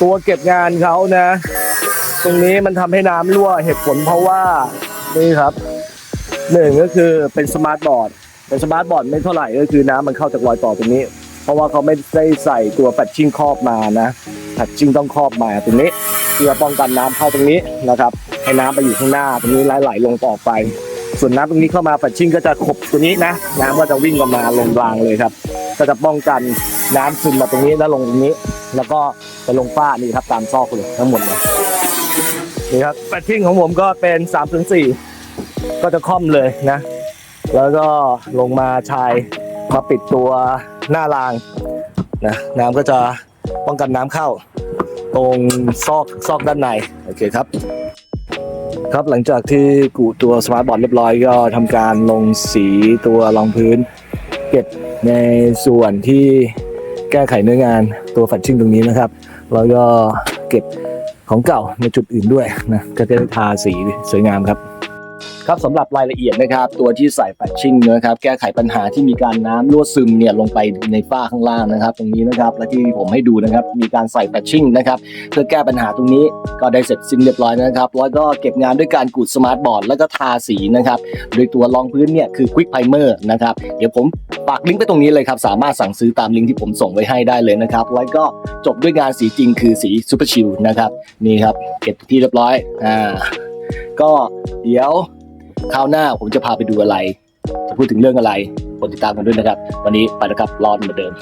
ตัวเก็บงานเขานะ ตรงนี้มันทำให้น้ำรั่วเหตุผลเพราะว่านี่ครับหนึ่งก็คือเป็นสมาร์ทบอร์ดเป็นสมาร์ทบอร์ดไม่เท่าไหร่ก็คือน้ำมันเข้าจากรอยต่อตรงนี้ เพราะว่าเขาไม่ได้ใส่ตัวแฟชชิ่งครอบมานะแฟชชิ่งต้องครอบมาตรงนี้เพื่อป้องกันน้ำเข้าตรงนี้นะครับ ให้น้ำไปอยู่ข้างหน้าตรงนี้ไหลๆลงต่อไป ส่วนน้ำตรงนี้เข้ามาแฟชชิ่งก็จะขบตัวนี้นะ น้ำก็จะวิ่งออกมาลงรางเลยครับ ก็จะป้องกันน้ำซึมมาตรงนี้แล้วลงตรงนี้ แล้วก็ไปลงฝ้านี่ครับตามซอกเลยทั้งหมดเลยนี่ครับแฟชชิ่งของผมก็เป็น3ามถึงสก็จะค่อมเลยนะ แล้วก็ลงมาชายมาปิดตัวหน้ารางนะน้ำก็จะป้องกันน้ำเข้า ตรงซอกซอกด้านในโอเคครับ ครับหลังจากที่กูตัวสมาร์ทบอร์ดเรียบร้อยก็ทำการลงสีตัวรองพื้น เก็บในส่วนที่ แก้ไขเนื้องานตัวฝัดชิ่งตรงนี้นะครับ เราก็เก็บของเก่าในจุดอื่นด้วยนะก็จะได้ทาสีสวยงามครับ ครับสำหรับรายละเอียดนะครับ ตัวที่ใส่แฟชชิ่งนะครับ แก้ไขปัญหาที่มีการน้ำรั่วซึมเนี่ยลงไปในฝ้าข้างล่างนะครับ ตรงนี้นะครับและที่ผมให้ดูนะครับ มีการใส่แฟชชิ่งนะครับเพื่อแก้ปัญหาตรงนี้ก็ได้เสร็จสิ้นเรียบร้อยนะครับแล้วก็เก็บงานด้วยการกูดสมาร์ทบอร์ดแล้วก็ทาสีนะครับโดยตัวรองพื้นเนี่ยคือ Quick Primer นะครับเดี๋ยวผมฝากลิงก์ไปตรงนี้เลยครับสามารถสั่งซื้อตามลิงก์ที่ผมส่งไว้ให้ได้เลยนะครับแล้วก็จบด้วยงานสีจริงคือสี Super Chill นะครับนี่ครับเก็บที่เรียบร้อยอ่า ก็เดี๋ยวคราวหน้าผมจะพาไปดูอะไร จะพูดถึงเรื่องอะไรกดติดตามกันด้วยนะครับ วันนี้ไปแล้วครับรอนเหมือนเดิม